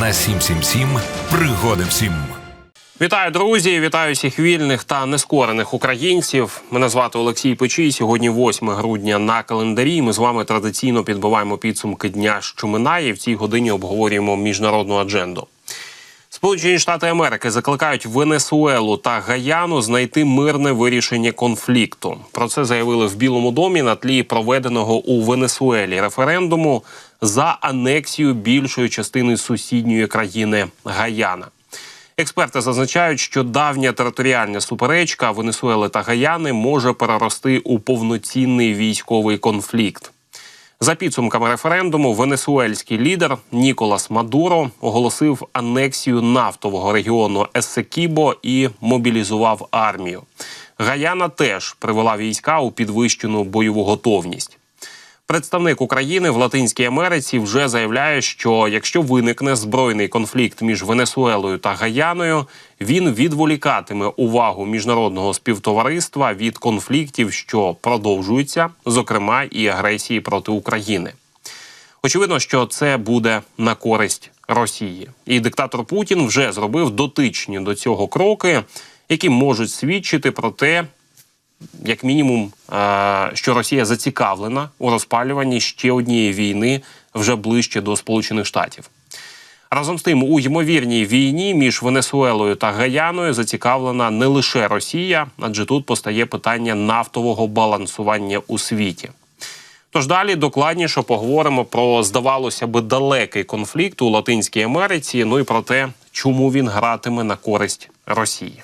на 777 пригоди всім. Вітаю, друзі! Вітаю всіх вільних та нескорених українців. Мене звати Олексій Печій. Сьогодні 8 грудня на календарі. Ми з вами традиційно підбиваємо підсумки дня, що минає. В цій годині обговорюємо міжнародну адженду. Сполучені Штати Америки закликають Венесуелу та Гаяну знайти мирне вирішення конфлікту. Про це заявили в Білому домі на тлі проведеного у Венесуелі референдуму за анексію більшої частини сусідньої країни Гаяна. Експерти зазначають, що давня територіальна суперечка Венесуели та Гаяни може перерости у повноцінний військовий конфлікт. За підсумками референдуму, венесуельський лідер Ніколас Мадуро оголосив анексію нафтового регіону Есекібо і мобілізував армію. Гаяна теж привела війська у підвищену бойову готовність. Представник України в Латинській Америці вже заявляє, що якщо виникне збройний конфлікт між Венесуелою та Гаяною, він відволікатиме увагу міжнародного співтовариства від конфліктів, що продовжуються, зокрема і агресії проти України. Очевидно, що це буде на користь Росії, і диктатор Путін вже зробив дотичні до цього кроки, які можуть свідчити про те, як мінімум, е, що Росія зацікавлена у розпалюванні ще однієї війни вже ближче до Сполучених Штатів. Разом з тим, у ймовірній війні між Венесуелою та Гаяною зацікавлена не лише Росія, адже тут постає питання нафтового балансування у світі. Тож далі докладніше поговоримо про, здавалося би, далекий конфлікт у Латинській Америці. Ну і про те, чому він гратиме на користь Росії.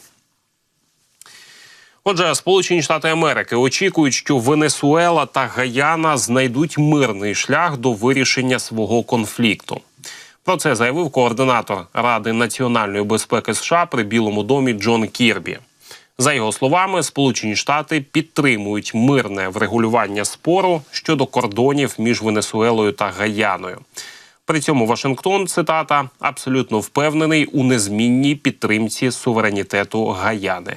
Отже, Сполучені Штати Америки очікують, що Венесуела та Гаяна знайдуть мирний шлях до вирішення свого конфлікту. Про це заявив координатор Ради національної безпеки США при Білому домі Джон Кірбі. За його словами, Сполучені Штати підтримують мирне врегулювання спору щодо кордонів між Венесуелою та Гаяною. При цьому Вашингтон цитата абсолютно впевнений у незмінній підтримці суверенітету Гаяни.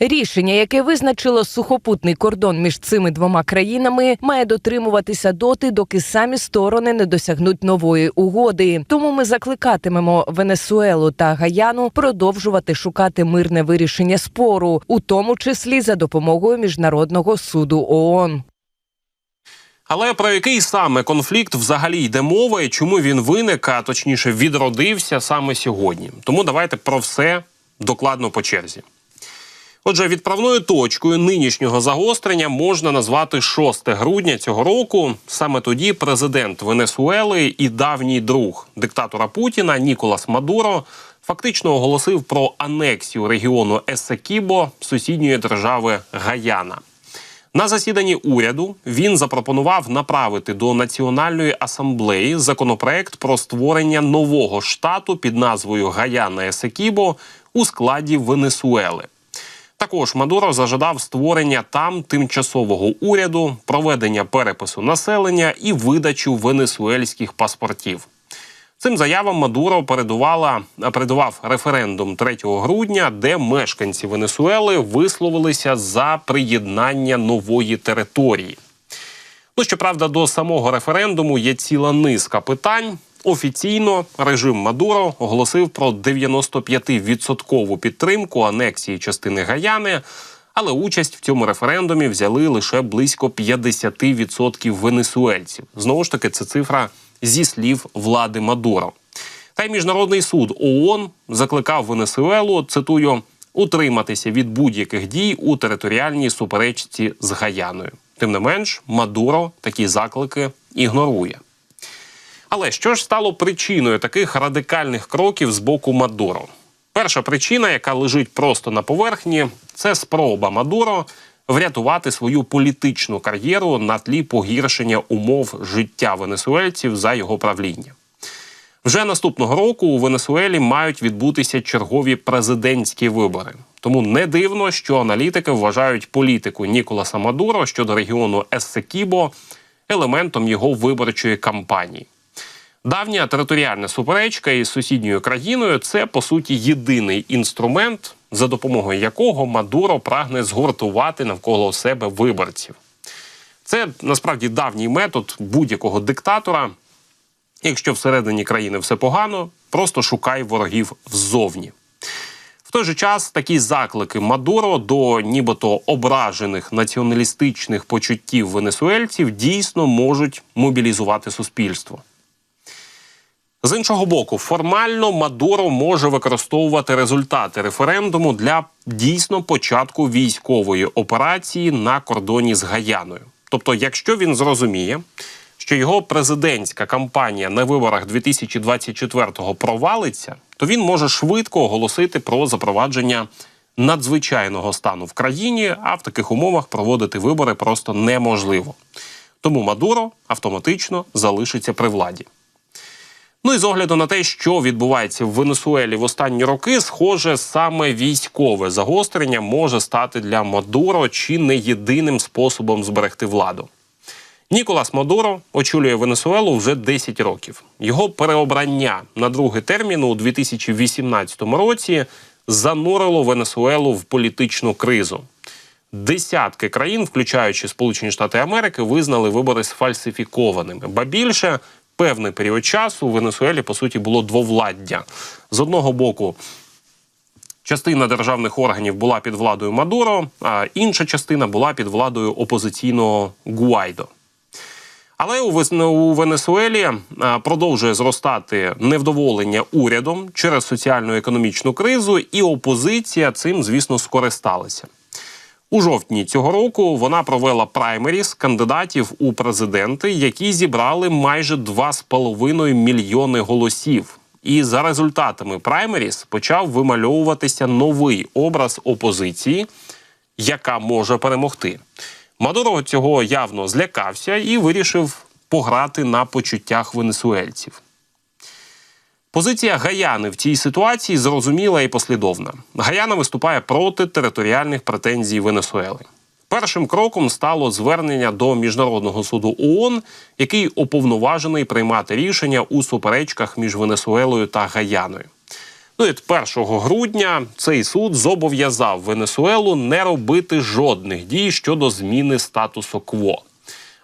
Рішення, яке визначило сухопутний кордон між цими двома країнами, має дотримуватися доти, доки самі сторони не досягнуть нової угоди. Тому ми закликатимемо Венесуелу та Гаяну продовжувати шукати мирне вирішення спору, у тому числі за допомогою міжнародного суду ООН. Але про який саме конфлікт взагалі йде мова і чому він виник, а точніше відродився саме сьогодні? Тому давайте про все докладно по черзі. Отже, відправною точкою нинішнього загострення можна назвати 6 грудня цього року. Саме тоді президент Венесуели і давній друг диктатора Путіна Ніколас Мадуро фактично оголосив про анексію регіону Есекібо сусідньої держави Гаяна. На засіданні уряду він запропонував направити до національної асамблеї законопроект про створення нового штату під назвою Гаяна Есекібо у складі Венесуели. Також Мадуро зажадав створення там тимчасового уряду, проведення перепису населення і видачу венесуельських паспортів. Цим заявам Мадуро передувала передував референдум 3 грудня, де мешканці Венесуели висловилися за приєднання нової території. Ну щоправда, до самого референдуму є ціла низка питань. Офіційно режим Мадуро оголосив про 95% підтримку анексії частини Гаяни, але участь в цьому референдумі взяли лише близько 50% венесуельців. Знову ж таки, це цифра зі слів влади Мадуро. Та й міжнародний суд ООН закликав Венесуелу, цитую, утриматися від будь-яких дій у територіальній суперечці з Гаяною. Тим не менш, Мадуро такі заклики ігнорує. Але що ж стало причиною таких радикальних кроків з боку Мадуро? Перша причина, яка лежить просто на поверхні, це спроба Мадуро врятувати свою політичну кар'єру на тлі погіршення умов життя венесуельців за його правління. Вже наступного року у Венесуелі мають відбутися чергові президентські вибори. Тому не дивно, що аналітики вважають політику Ніколаса Мадуро щодо регіону Ессекібо елементом його виборчої кампанії. Давня територіальна суперечка із сусідньою країною це по суті єдиний інструмент, за допомогою якого Мадуро прагне згуртувати навколо себе виборців. Це насправді давній метод будь-якого диктатора. Якщо всередині країни все погано, просто шукай ворогів ззовні. В той же час такі заклики Мадуро до нібито ображених націоналістичних почуттів венесуельців дійсно можуть мобілізувати суспільство. З іншого боку, формально Мадуро може використовувати результати референдуму для дійсно початку військової операції на кордоні з Гаяною. Тобто, якщо він зрозуміє, що його президентська кампанія на виборах 2024-го провалиться, то він може швидко оголосити про запровадження надзвичайного стану в країні, а в таких умовах проводити вибори просто неможливо. Тому Мадуро автоматично залишиться при владі. Ну і з огляду на те, що відбувається в Венесуелі в останні роки, схоже, саме військове загострення може стати для Мадуро чи не єдиним способом зберегти владу. Ніколас Мадуро очолює Венесуелу вже 10 років. Його переобрання на другий термін у 2018 році занурило Венесуелу в політичну кризу. Десятки країн, включаючи Сполучені Штати Америки, визнали вибори сфальсифікованими. Ба більше певний період часу у Венесуелі по суті було двовладдя. З одного боку, частина державних органів була під владою Мадуро, а інша частина була під владою опозиційного Гуайдо. Але у Венесуелі продовжує зростати невдоволення урядом через соціально-економічну кризу, і опозиція цим, звісно, скористалася. У жовтні цього року вона провела праймеріс кандидатів у президенти, які зібрали майже 2,5 мільйони голосів. І за результатами праймеріс почав вимальовуватися новий образ опозиції, яка може перемогти. Мадуро цього явно злякався і вирішив пограти на почуттях венесуельців. Позиція Гаяни в цій ситуації зрозуміла і послідовна. Гаяна виступає проти територіальних претензій Венесуели. Першим кроком стало звернення до міжнародного суду ООН, який уповноважений приймати рішення у суперечках між Венесуелою та Гаяною. Ну і от 1 грудня цей суд зобов'язав Венесуелу не робити жодних дій щодо зміни статусу кво.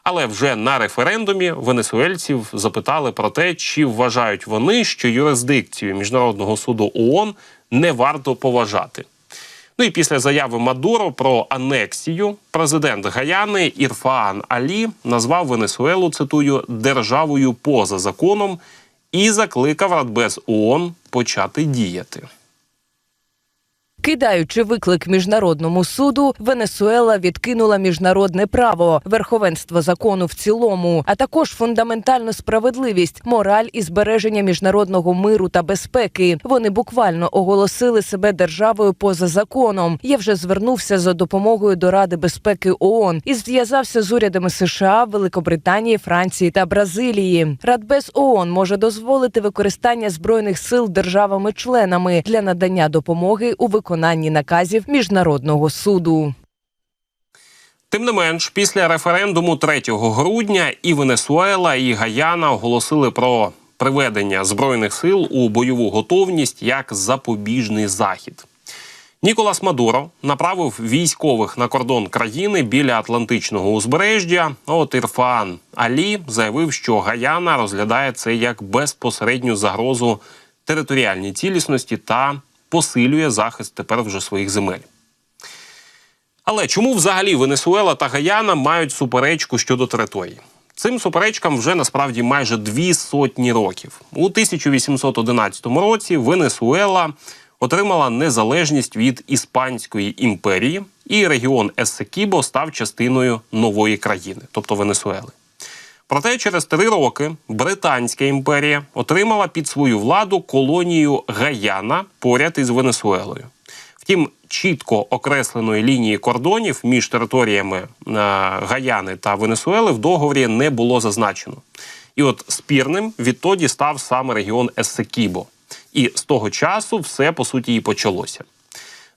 Але вже на референдумі венесуельців запитали про те, чи вважають вони, що юрисдикцію міжнародного суду ООН не варто поважати. Ну і після заяви Мадуро про анексію президент Гаяни Ірфаан Алі назвав Венесуелу цитую державою поза законом і закликав Радбез ООН почати діяти. Кидаючи виклик міжнародному суду, Венесуела відкинула міжнародне право, верховенство закону в цілому, а також фундаментальну справедливість, мораль і збереження міжнародного миру та безпеки. Вони буквально оголосили себе державою поза законом. Я вже звернувся за допомогою до Ради безпеки ООН і зв'язався з урядами США, Великобританії, Франції та Бразилії. Радбез ООН може дозволити використання збройних сил державами-членами для надання допомоги у виконанні наказів міжнародного суду. Тим не менш, після референдуму 3 грудня і Венесуела, і Гаяна оголосили про приведення збройних сил у бойову готовність як запобіжний захід. Ніколас Мадуро направив військових на кордон країни біля Атлантичного узбережжя. От Ірфан Алі заявив, що Гаяна розглядає це як безпосередню загрозу територіальній цілісності та посилює захист тепер вже своїх земель. Але чому взагалі Венесуела та Гаяна мають суперечку щодо території? Цим суперечкам вже насправді майже дві сотні років. У 1811 році Венесуела отримала незалежність від Іспанської імперії, і регіон Ессекібо став частиною нової країни, тобто Венесуели. Проте через три роки Британська імперія отримала під свою владу колонію Гаяна поряд із Венесуелою. Втім, чітко окресленої лінії кордонів між територіями е, Гаяни та Венесуели в договорі не було зазначено. І от спірним відтоді став саме регіон Ессекібо. І з того часу все по суті і почалося.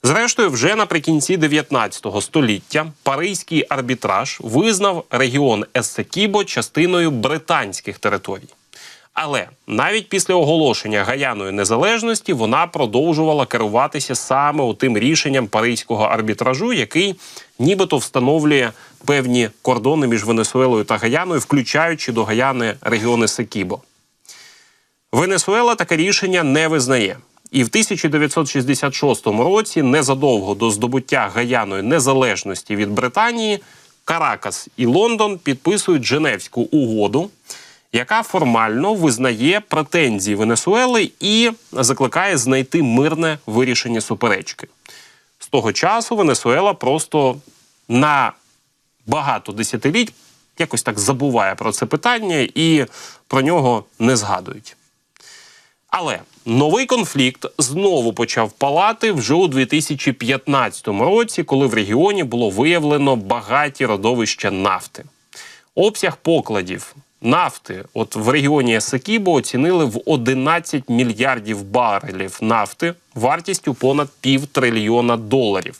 Зрештою, вже наприкінці 19 століття Паризький арбітраж визнав регіон Ессекібо частиною британських територій. Але навіть після оголошення Гаяною незалежності вона продовжувала керуватися саме тим рішенням паризького арбітражу, який нібито встановлює певні кордони між Венесуелою та Гаяною, включаючи до Гаяни регіони Секібо. Венесуела таке рішення не визнає. І в 1966 році, незадовго до здобуття Гаяною незалежності від Британії, Каракас і Лондон підписують Женевську угоду, яка формально визнає претензії Венесуели і закликає знайти мирне вирішення суперечки. З того часу Венесуела просто на багато десятиліть якось так забуває про це питання і про нього не згадують. Але новий конфлікт знову почав палати вже у 2015 році, коли в регіоні було виявлено багаті родовища нафти. Обсяг покладів нафти, от в регіоні Есекібо оцінили в 11 мільярдів барелів нафти вартістю понад пів трильйона доларів.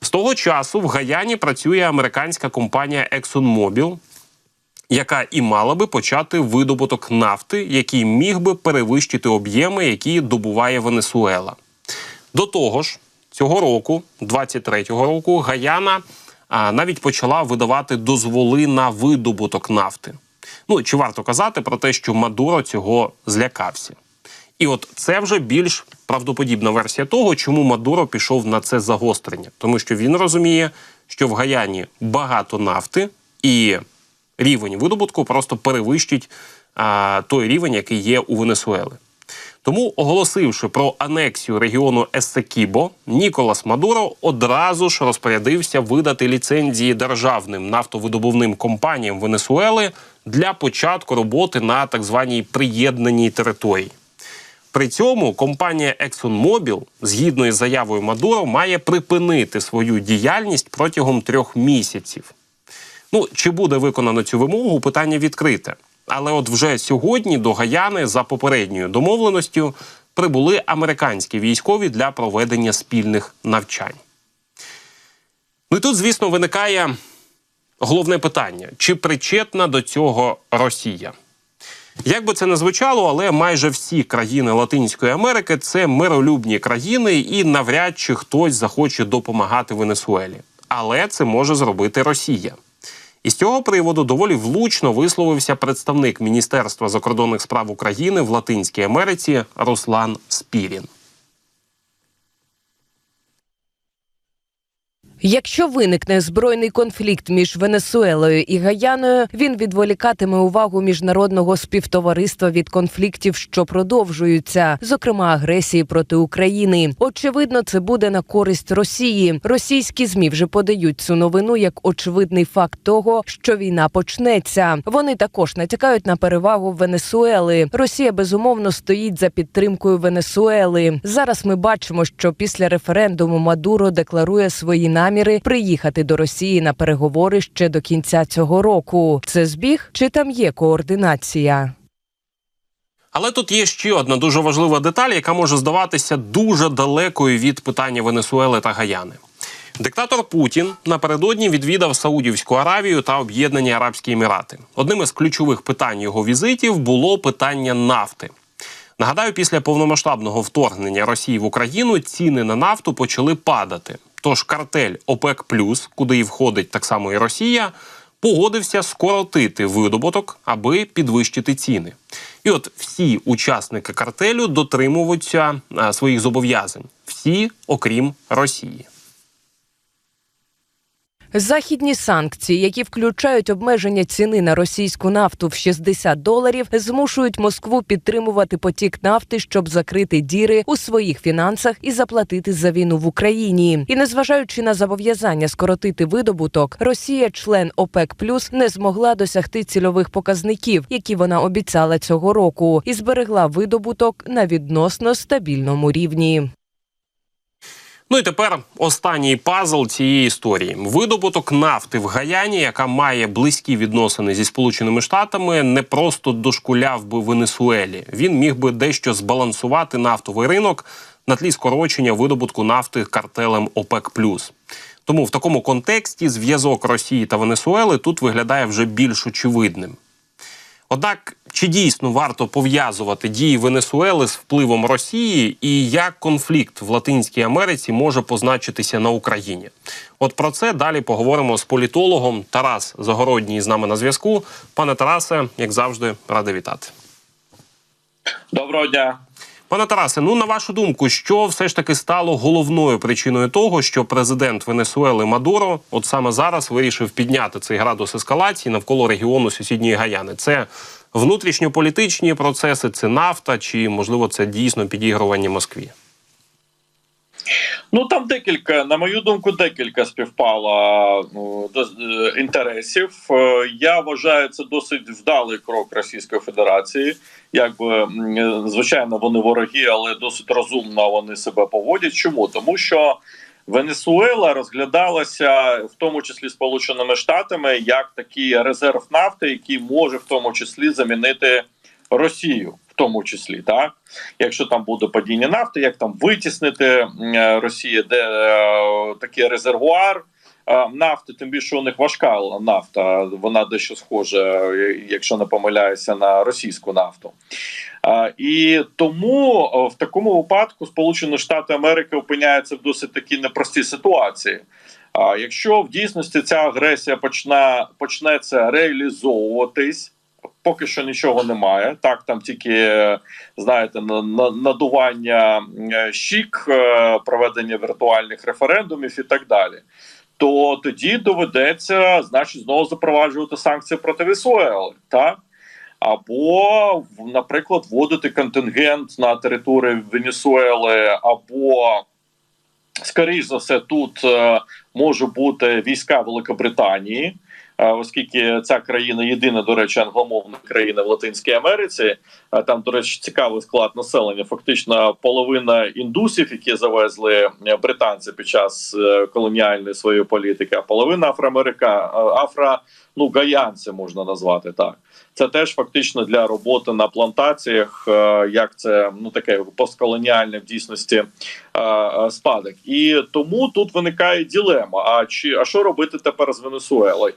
З того часу в Гаяні працює американська компанія ExxonMobil, яка і мала би почати видобуток нафти, який міг би перевищити об'єми, які добуває Венесуела. До того ж, цього року, 23-го року, Гаяна а, навіть почала видавати дозволи на видобуток нафти. Ну чи варто казати про те, що Мадуро цього злякався? І от це вже більш правдоподібна версія того, чому Мадуро пішов на це загострення, тому що він розуміє, що в Гаяні багато нафти і рівень видобутку просто перевищить а, той рівень, який є у Венесуели. Тому, оголосивши про анексію регіону Есекібо, Ніколас Мадуро одразу ж розпорядився видати ліцензії державним нафтовидобувним компаніям Венесуели для початку роботи на так званій приєднаній території. При цьому компанія ExxonMobil, згідно із заявою Мадуро, має припинити свою діяльність протягом трьох місяців. Ну, чи буде виконано цю вимогу, питання відкрите. Але от вже сьогодні до Гаяни за попередньою домовленостю прибули американські військові для проведення спільних навчань. Ну і тут, звісно, виникає головне питання: чи причетна до цього Росія? Як би це не звучало, але майже всі країни Латинської Америки це миролюбні країни, і навряд чи хтось захоче допомагати Венесуелі. Але це може зробити Росія. І з цього приводу доволі влучно висловився представник Міністерства закордонних справ України в Латинській Америці Руслан Спірін. Якщо виникне збройний конфлікт між Венесуелою і Гаяною, він відволікатиме увагу міжнародного співтовариства від конфліктів, що продовжуються, зокрема агресії проти України. Очевидно, це буде на користь Росії. Російські змі вже подають цю новину як очевидний факт того, що війна почнеться. Вони також натякають на перевагу Венесуели. Росія безумовно стоїть за підтримкою Венесуели. Зараз ми бачимо, що після референдуму Мадуро декларує свої наміри приїхати до Росії на переговори ще до кінця цього року. Це збіг чи там є координація? Але тут є ще одна дуже важлива деталь, яка може здаватися дуже далекою від питання Венесуели та Гаяни. Диктатор Путін напередодні відвідав Саудівську Аравію та Об'єднані Арабські Емірати. Одним із ключових питань його візитів було питання нафти. Нагадаю, після повномасштабного вторгнення Росії в Україну ціни на нафту почали падати. Тож картель ОПЕК куди і входить так само і Росія, погодився скоротити видобуток, аби підвищити ціни. І от всі учасники картелю дотримуються своїх зобов'язань, всі, окрім Росії. Західні санкції, які включають обмеження ціни на російську нафту в 60 доларів, змушують Москву підтримувати потік нафти, щоб закрити діри у своїх фінансах і заплатити за війну в Україні. І незважаючи на зобов'язання скоротити видобуток, Росія, член ОПЕК не змогла досягти цільових показників, які вона обіцяла цього року, і зберегла видобуток на відносно стабільному рівні. Ну і тепер останній пазл цієї історії: видобуток нафти в Гаяні, яка має близькі відносини зі Сполученими Штатами, не просто дошкуляв би Венесуелі. Він міг би дещо збалансувати нафтовий ринок на тлі скорочення видобутку нафти картелем ОПЕК. Тому в такому контексті зв'язок Росії та Венесуели тут виглядає вже більш очевидним. Однак чи дійсно варто пов'язувати дії Венесуели з впливом Росії, і як конфлікт в Латинській Америці може позначитися на Україні? От про це далі поговоримо з політологом Тарас Загородній з нами на зв'язку. Пане Тарасе, як завжди, радий вітати. Доброго дня. Пане Тарасе, ну на вашу думку, що все ж таки стало головною причиною того, що президент Венесуели Мадуро от саме зараз вирішив підняти цей градус ескалації навколо регіону сусідньої Гаяни? Це внутрішньополітичні процеси, це нафта, чи можливо це дійсно підігрування Москві? Ну там декілька, на мою думку, декілька співпало ну, до- е, інтересів. Е, Я вважаю, це досить вдалий крок Російської Федерації. Якби е, звичайно, вони вороги, але досить розумно вони себе поводять. Чому? Тому що Венесуела розглядалася в тому числі Сполученими Штатами як такий резерв нафти, який може в тому числі замінити Росію, тому числі, так якщо там буде падіння нафти, як там витіснити е, Росію, де е, такий резервуар е, нафти, тим більше у них важка нафта, вона дещо схожа, якщо не помиляюся, на російську нафту. І тому в такому випадку Сполучені Штати Америки опиняються в досить такій непростій ситуації. Якщо в дійсності ця агресія почне почнеться реалізовуватись, поки що нічого немає. Так, там тільки знаєте, на- на- надування е, щік, е, проведення віртуальних референдумів і так далі. То тоді доведеться, значить, знову запроваджувати санкції проти Венесуели, так? Або, наприклад, вводити контингент на території Венесуели, або, скоріш за все, тут е, можуть бути війська Великобританії, оскільки ця країна єдина, до речі, англомовна країна в Латинській Америці. Е, Там, до речі, цікавий склад населення. Фактично, половина індусів, які завезли е, британці під час е, колоніальної своєї політики, а половина афроамерика, е, афро, ну гаянці можна назвати так. Це теж фактично для роботи на плантаціях, е, як це ну таке постколоніальне в дійсності е, е, спадок. І тому тут виникає ділема: а чи а що робити тепер з Венесуелою?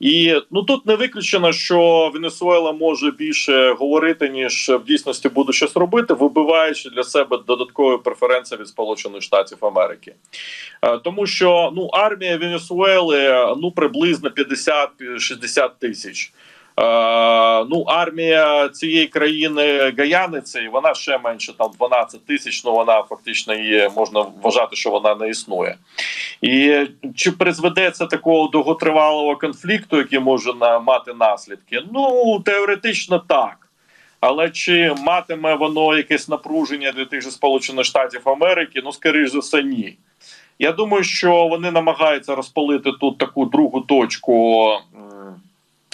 І ну тут не виключено, що Венесуела може більше говорити, ніж в дійсності буде щось робити, вибиваючи для себе додаткові преференції від Сполучених Штатів Америки. Е, Тому що ну армія Венесуели ну приблизно 50-60 тисяч. Е, ну, армія цієї країни Гаяни цієї, вона ще менше там 12 тисяч. Ну вона фактично є, можна вважати, що вона не існує. І чи призведе це такого довготривалого конфлікту, який може мати наслідки? Ну теоретично так. Але чи матиме воно якесь напруження для тих же Сполучених Штатів Америки? Ну, скоріш за все, ні. Я думаю, що вони намагаються розпалити тут таку другу точку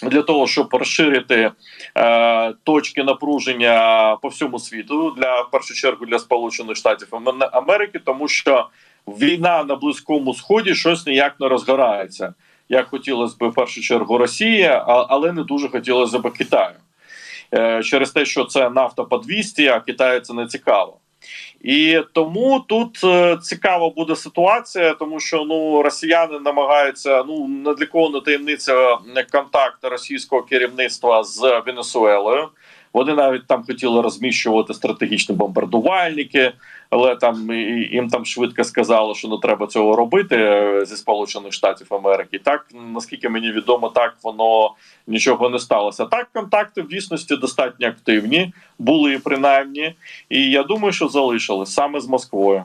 для того, щоб розширити е, точки напруження по всьому світу для в першу чергу для Сполучених Штатів Америки, тому що війна на близькому сході щось ніяк не розгорається. Як хотілося б в першу чергу Росії, а- але не дуже хотілося б Китаю. Е, Через те, що це нафта по 200, а Китаю це не цікаво. І тому тут е, цікава буде ситуація, тому що ну росіяни намагаються ну не для кого не таємниця е, контакт російського керівництва з Венесуелою. Вони навіть там хотіли розміщувати стратегічні бомбардувальники, але там їм там швидко сказали, що не треба цього робити е, зі Сполучених Штатів Америки. Так наскільки мені відомо, так воно нічого не сталося. Так, контакти в дійсності достатньо активні, були принаймні, і я думаю, що залишились саме з Москвою.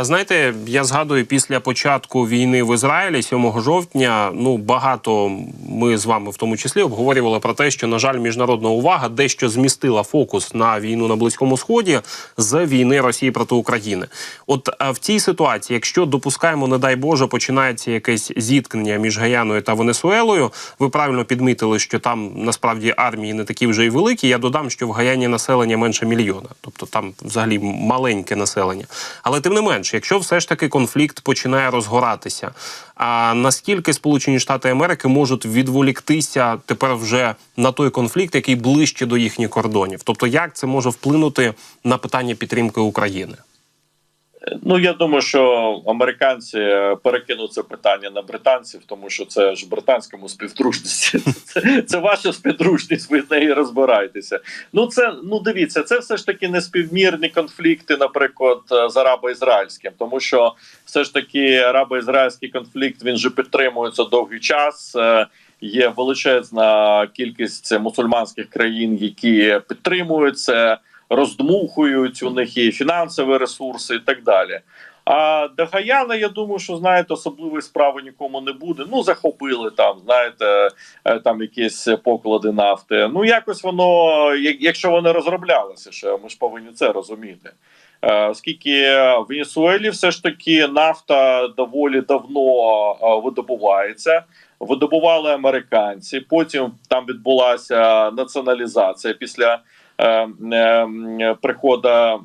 Знаєте, я згадую після початку війни в Ізраїлі 7 жовтня. Ну багато ми з вами в тому числі обговорювали про те, що на жаль, міжнародна увага дещо змістила фокус на війну на близькому сході з війни Росії проти України. От в цій ситуації, якщо допускаємо, не дай Боже, починається якесь зіткнення між Гаяною та Венесуелою. Ви правильно підмітили, що там насправді армії не такі вже й великі. Я додам, що в Гаяні населення менше мільйона, тобто там взагалі маленьке населення. Але тим не менш, якщо все ж таки конфлікт починає розгоратися, а наскільки Сполучені Штати Америки можуть відволіктися тепер вже на той конфлікт, який ближче до їхніх кордонів? Тобто, як це може вплинути на питання підтримки України? Ну я думаю, що американці е, перекинуть це питання на британців, тому що це ж британському співдружності. Це, це ваша співдружність. Ви з нею розбираєтеся. Ну це ну дивіться, це все ж таки не співмірні конфлікти, наприклад, е, з арабо-ізраїльським, тому що все ж таки арабо-ізраїльський конфлікт він же підтримується довгий час. Е, Є величезна кількість мусульманських країн, які підтримують це, роздмухують. У них є фінансові ресурси і так далі. А до Гаяна, я думаю, що знаєте, особливої справи нікому не буде. Ну захопили там, знаєте, е, там якісь поклади нафти. Ну якось воно, як- якщо вони розроблялися, ще ми ж повинні це розуміти. Е, Оскільки в Венесуелі все ж таки нафта доволі давно е, видобувається. Видобували американці. Потім там відбулася націоналізація після прихода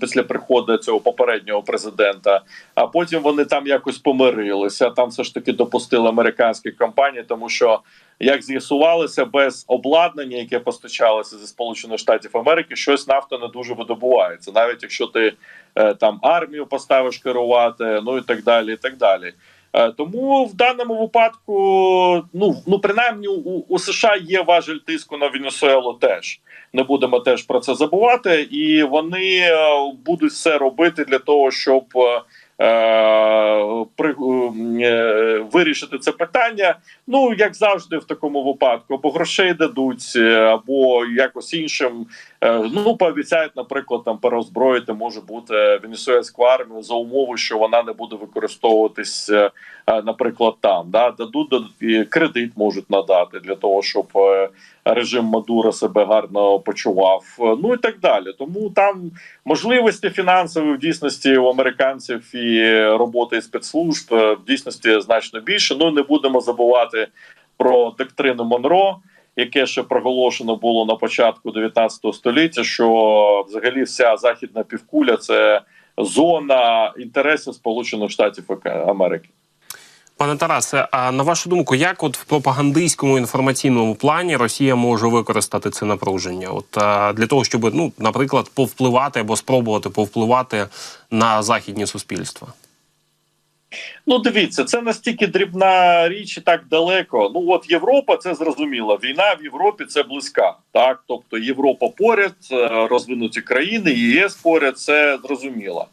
після приходу цього попереднього президента. А потім вони там якось помирилися. Там все ж таки допустили американські компанії, тому що як з'ясувалося, без обладнання, яке постачалося зі Сполучених Штатів Америки, щось нафта не дуже видобувається, навіть якщо ти е, там армію поставиш керувати, ну і так далі. і так далі. Е, Тому в даному випадку, ну ну принаймні у, у США є важель тиску на Венесуелу теж. Не будемо теж про це забувати, і вони е, будуть все робити для того, щоб е, при, вирішити це питання. Ну як завжди, в такому випадку, або грошей дадуть, або якось іншим. Е, Ну пообіцяють, наприклад, там переозброїти може бути венесуельську армію за умови, що вона не буде використовуватись, е, е, наприклад, там да дадуть кредит можуть надати для того, щоб е, режим Мадура себе гарно почував. е, Ну і так далі. Тому там можливості фінансові в дійсності у американців і роботи спецслужб е, в дійсності значно більше. Ну не будемо забувати про доктрину Монро. Яке ще проголошено було на початку 19 століття, що взагалі вся західна півкуля це зона інтересів Сполучених Штатів Америки. Пане Тарасе, а на вашу думку, як от в пропагандистському інформаційному плані Росія може використати це напруження? От для того, щоб ну, наприклад, повпливати або спробувати повпливати на західні суспільства? Ну, дивіться, це настільки дрібна річ і так далеко. Ну от Європа, це зрозуміло. Війна в Європі це близька. Так, тобто Європа поряд, е, розвинуті країни, ЄС поряд, це зрозуміло.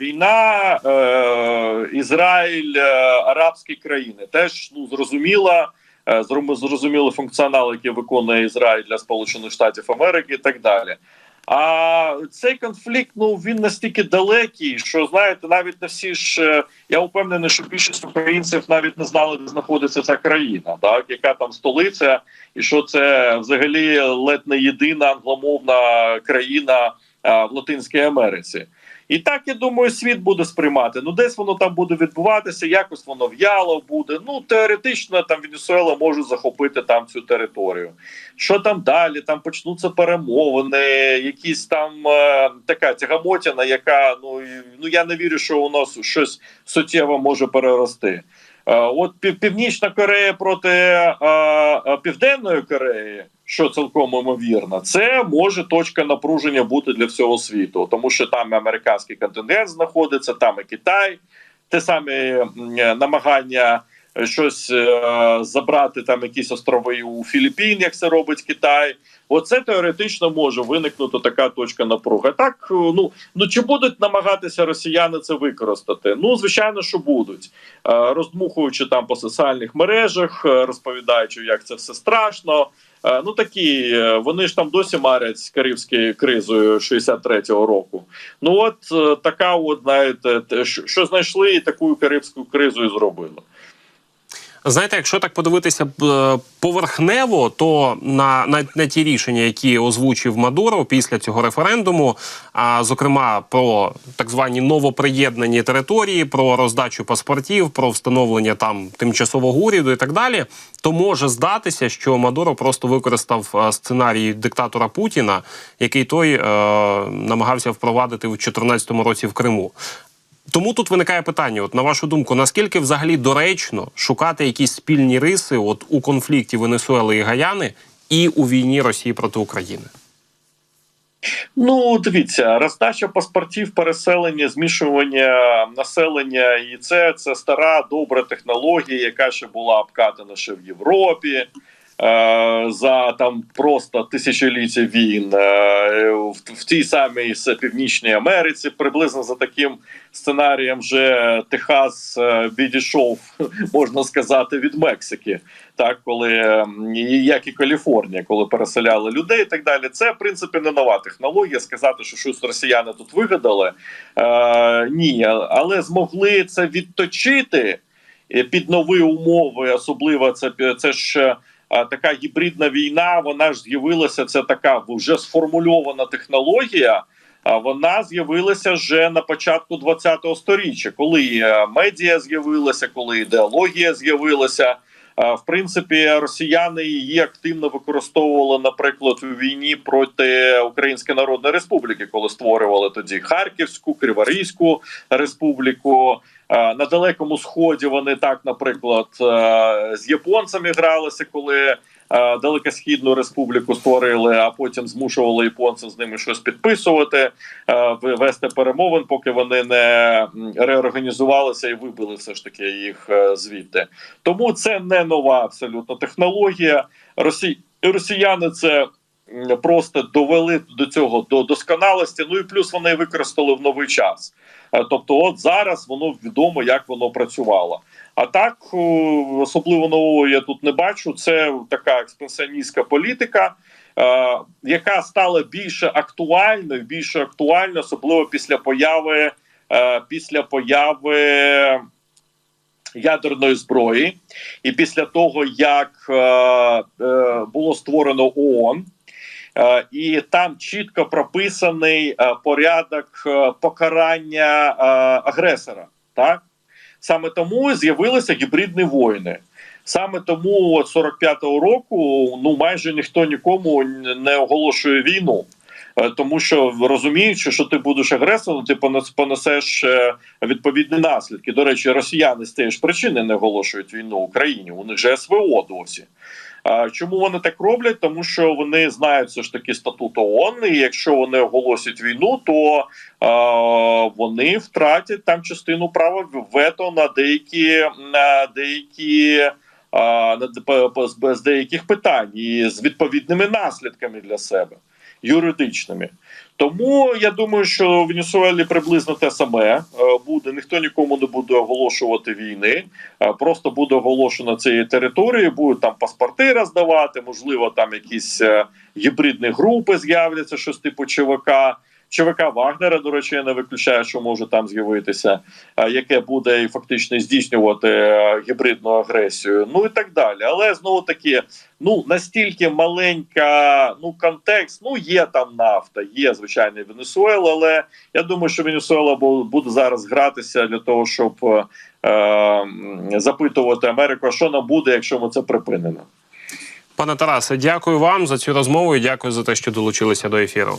Війна, е, Ізраїль, е, арабські країни теж ну зрозуміла. е, Зрозуміли функціонал, який виконує Ізраїль для Сполучених Штатів Америки, і так далі. А цей конфлікт ну він настільки далекий, що знаєте, навіть не всі ж е, я впевнений, що більшість українців навіть не знали, де знаходиться ця країна, так яка там столиця, і що це взагалі ледь не єдина англомовна країна а, в Латинській Америці. І так я думаю, світ буде сприймати. Ну, десь воно там буде відбуватися, якось воно в'яло буде. Ну теоретично там Венесуела може захопити там цю територію. Що там далі? Там почнуться перемовини, якісь там е, така тягамотіна, яка ну ну я не вірю, що у нас щось суттєво може перерости. Е, От Пів- Північна Корея проти е, е, Південної Кореї, що цілком ймовірно, це може точка напруження бути для всього світу, тому що там і американський контингент знаходиться, там і Китай, те саме е, намагання е, щось е, забрати там якісь острови у Філіппін, як це робить Китай. Оце теоретично може виникнути така точка напруги. Так е, ну ну чи будуть намагатися росіяни це використати? Ну звичайно, що будуть, роздмухуючи там по соціальних мережах, розповідаючи, як це все страшно. Е, Ну такі е, вони ж там досі марять карибською кризою 63-го року. Ну от е, така, от знаєте, те, що що знайшли, і таку карибську кризу і зробили. Знаєте, якщо так подивитися е, поверхнево, то на, на, на ті рішення, які озвучив Мадуро після цього референдуму, а зокрема про так звані новоприєднані території, про роздачу паспортів, про встановлення там тимчасового уряду і так далі, то може здатися, що Мадуро просто використав е, сценарій диктатора Путіна, який той е, намагався впровадити у 2014 році в Криму. Тому тут виникає питання: от на вашу думку, наскільки взагалі доречно шукати якісь спільні риси от у конфлікті Венесуели і Гаяни і у війні Росії проти України? Ну, дивіться, роздача паспортів, переселення, змішування населення, і це, це стара добра технологія, яка ще була обкатана ще в Європі. Е, За там просто тисячоліття війн е, в, тій самій Північній Америці, приблизно за таким сценарієм, вже Техас е, відійшов, можна сказати, від Мексики так коли як і Каліфорнія, коли переселяли людей і так далі. Це в принципі не нова технологія. Сказати, що щось росіяни тут вигадали. Е, ні, але змогли це відточити під нові умови. Особливо це це ж. Така гібридна війна, вона ж з'явилася. Це така вже сформульована технологія. Вона з'явилася вже на початку 20-го сторіччя, коли е, медіа з'явилася, коли ідеологія з'явилася. В принципі, росіяни її активно використовували, наприклад, у війні проти Української Народної Республіки, коли створювали тоді Харківську, Криворізьку республіку. Е, На далекому сході вони так, наприклад, е, з японцями гралися, коли е, Далекосхідну республіку створили, а потім змушували японців з ними щось підписувати, вести перемовин, поки вони не реорганізувалися і вибили все ж таки їх звідти. Тому це не нова абсолютно технологія. Росі... Росіяни це просто довели до цього до досконалості. Ну і плюс вони використали в новий час. Е, Тобто, от зараз воно відомо, як воно працювало. А так особливо нового я тут не бачу. Це така експансіоністська політика, е, яка стала більше актуальною, більше актуальною, особливо після появи е, після появи ядерної зброї, і після того, як було створено ООН, і там чітко прописаний е, порядок е, покарання е, агресора. Так саме тому з'явилися гібридні воїни. Саме тому от 45-го року ну майже ніхто нікому не оголошує війну. Е, Тому що розуміючи, що ти будеш агресором, ти понес- понесеш е, відповідні наслідки. До речі, росіяни з тієї ж причини не оголошують війну Україні. У них же СВО досі. Чому вони так роблять? Тому що вони знають все ж таки статут ООН, і якщо вони оголосять війну, то е, вони втратять там частину права вето на деякі на деякі. з- з деяких питань і з відповідними наслідками для себе юридичними. Тому я думаю, що в Венесуелі приблизно те саме е, буде. Ніхто нікому не буде оголошувати війни. е, Просто буде оголошено цієї території, будуть там паспорти роздавати, можливо, там якісь е, гібридні групи з'являться, щось типу ЧВК. ЧВК Вагнера, до речі, я не виключаю, що може там з'явитися, яке буде фактично здійснювати гібридну агресію, ну і так далі. Але знову таки, ну настільки маленька, ну контекст, ну є там нафта, є звичайно Венесуела, але я думаю, що Венесуела бу- буде зараз гратися для того, щоб е, запитувати Америку, що нам буде, якщо ми це припинимо. Пане Тарасе, дякую вам за цю розмову і дякую за те, що долучилися до ефіру.